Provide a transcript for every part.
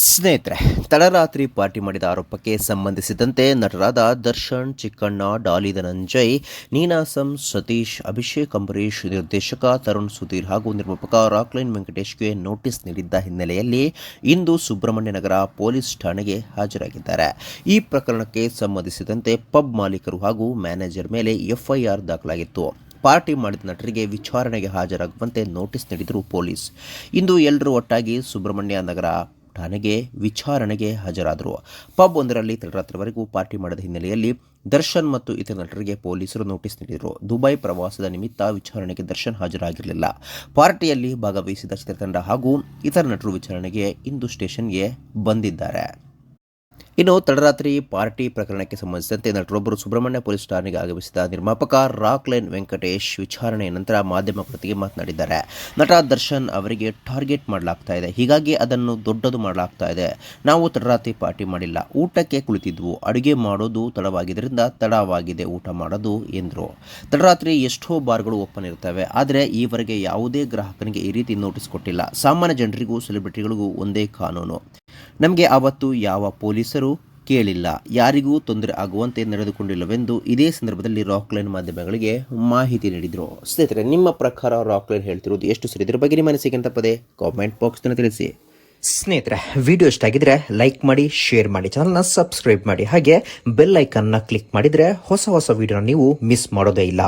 ಸ್ನೇಹಿತರೆ, ತಡರಾತ್ರಿ ಪಾರ್ಟಿ ಮಾಡಿದ ಆರೋಪಕ್ಕೆ ಸಂಬಂಧಿಸಿದಂತೆ ನಟರಾದ ದರ್ಶನ್, ಚಿಕ್ಕಣ್ಣ, ಡಾಲಿ ಧನಂಜಯ್ ನೀನಾಸಂ ಸತೀಶ್, ಅಭಿಷೇಕ್ ಅಂಬರೀಶ್ ನಿರ್ದೇಶಕ ತರುಣ್ ಸುಧೀರ್ ಹಾಗೂ ನಿರ್ಮಾಪಕ ರಾಕ್ಲೈನ್ ವೆಂಕಟೇಶ್ಗೆ ನೋಟಿಸ್ ನೀಡಿದ್ದ ಹಿನ್ನೆಲೆಯಲ್ಲಿ ಇಂದು ಸುಬ್ರಹ್ಮಣ್ಯ ನಗರ ಪೊಲೀಸ್ ಠಾಣೆಗೆ ಹಾಜರಾಗಿದ್ದಾರೆ. ಈ ಪ್ರಕರಣಕ್ಕೆ ಸಂಬಂಧಿಸಿದಂತೆ ಪಬ್ ಮಾಲೀಕರು ಹಾಗೂ ಮ್ಯಾನೇಜರ್ ಮೇಲೆ ಎಫ್ಐಆರ್ ದಾಖಲಾಗಿತ್ತು. ಪಾರ್ಟಿ ಮಾಡಿದ ನಟರಿಗೆ ವಿಚಾರಣೆಗೆ ಹಾಜರಾಗುವಂತೆ ನೋಟಿಸ್ ನೀಡಿದರು ಪೊಲೀಸ್. ಇಂದು ಎಲ್ಲರೂ ಒಟ್ಟಾಗಿ ಸುಬ್ರಹ್ಮಣ್ಯ ನಗರ ಠಾಣೆಗೆ ವಿಚಾರಣೆಗೆ ಹಾಜರಾದರು. ಪಬ್ ಒಂದರಲ್ಲಿ ತಡರಾತ್ರಿವರೆಗೂ ಪಾರ್ಟಿ ಮಾಡಿದ ಹಿನ್ನೆಲೆಯಲ್ಲಿ ದರ್ಶನ್ ಮತ್ತು ಇತರ ನಟರಿಗೆ ಪೊಲೀಸರು ನೋಟಿಸ್ ನೀಡಿದರು. ದುಬೈ ಪ್ರವಾಸದ ನಿಮಿತ್ತ ವಿಚಾರಣೆಗೆ ದರ್ಶನ್ ಹಾಜರಾಗಿರಲಿಲ್ಲ. ಪಾರ್ಟಿಯಲ್ಲಿ ಭಾಗವಹಿಸಿದ ಚಿತ್ರತಂಡ ಹಾಗೂ ಇತರ ನಟರು ವಿಚಾರಣೆಗೆ ಇಂದು ಸ್ಟೇಷನ್ಗೆ ಬಂದಿದ್ದಾರೆ. ಇನ್ನು ತಡರಾತ್ರಿ ಪಾರ್ಟಿ ಪ್ರಕರಣಕ್ಕೆ ಸಂಬಂಧಿಸಿದಂತೆ ನಟರೊಬ್ಬರು ಸುಬ್ರಹ್ಮಣ್ಯ ಪೊಲೀಸ್ ಠಾಣೆಗೆ ಆಗಮಿಸಿದ ನಿರ್ಮಾಪಕ ರಾಕ್ ಲೈನ್ ವೆಂಕಟೇಶ್ ವಿಚಾರಣೆಯ ನಂತರ ಮಾಧ್ಯಮಗಳೊಂದಿಗೆ ಮಾತನಾಡಿದ್ದಾರೆ. ನಟ ದರ್ಶನ್ ಅವರಿಗೆ ಟಾರ್ಗೆಟ್ ಮಾಡಲಾಗ್ತಾ ಇದೆ. ಹೀಗಾಗಿ ಅದನ್ನು ದೊಡ್ಡದು ಮಾಡಲಾಗ್ತಾ ಇದೆ. ನಾವು ತಡರಾತ್ರಿ ಪಾರ್ಟಿ ಮಾಡಿಲ್ಲ. ಊಟಕ್ಕೆ ಕುಳಿತಿದ್ವು. ಅಡುಗೆ ಮಾಡೋದು ತಡವಾಗಿದ್ದರಿಂದ ತಡವಾಗಿದೆ. ಊಟ ಮಾಡೋದು ಎಂದರು. ತಡರಾತ್ರಿ ಎಷ್ಟೋ ಬಾರ್ಗಳು ಓಪನ್ ಇರ್ತವೆ ಆದರೆ ಈವರೆಗೆ ಯಾವುದೇ ಗ್ರಾಹಕನಿಗೆ ಈ ರೀತಿ ನೋಟಿಸ್ ಕೊಟ್ಟಿಲ್ಲ. ಸಾಮಾನ್ಯ ಜನರಿಗೂ, ಸೆಲೆಬ್ರಿಟಿಗಳಿಗೂ ಒಂದೇ ಕಾನೂನು. ನಮಗೆ ಆವತ್ತು ಯಾವ ಪೊಲೀಸರು ಕೇಳಿಲ್ಲ, ಯಾರಿಗೂ ತೊಂದರೆ ಆಗುವಂತೆ ನಡೆದುಕೊಂಡಿಲ್ಲವೆಂದು ಇದೇ ಸಂದರ್ಭದಲ್ಲಿ ರಾಕ್ಲೈನ್ ಮಾಧ್ಯಮಗಳಿಗೆ ಮಾಹಿತಿ ನೀಡಿದರು. ಸ್ನೇಹಿತರೆ, ನಿಮ್ಮ ಪ್ರಕಾರ ರಾಕ್ಲೈನ್ ಹೇಳ್ತಿರೋದು ಎಷ್ಟು ಸರಿ? ಇದ್ರ ಬಗ್ಗೆ ನಿಮ್ಮ ಅನಿಸಿಕೆ ಅಂತ ಪದೇ ಕಾಮೆಂಟ್ ಬಾಕ್ಸ್ನ ತಿಳಿಸಿ. ಸ್ನೇಹಿತರೆ, ವಿಡಿಯೋ ಇಷ್ಟ ಆಗಿದ್ರೆ ಲೈಕ್ ಮಾಡಿ, ಶೇರ್ ಮಾಡಿ, ಚಾನಲ್ನ ಸಬ್ಸ್ಕ್ರೈಬ್ ಮಾಡಿ, ಹಾಗೆ ಬೆಲ್ ಐಕನ್ನ ಕ್ಲಿಕ್ ಮಾಡಿದ್ರೆ ಹೊಸ ಹೊಸ ವಿಡಿಯೋನ ನೀವು ಮಿಸ್ ಮಾಡೋದೇ ಇಲ್ಲ.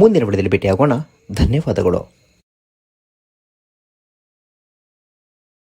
ಮುಂದಿನ ವಿಡಿಯೋದಲ್ಲಿ ಭೇಟಿಯಾಗೋಣ. ಧನ್ಯವಾದಗಳು.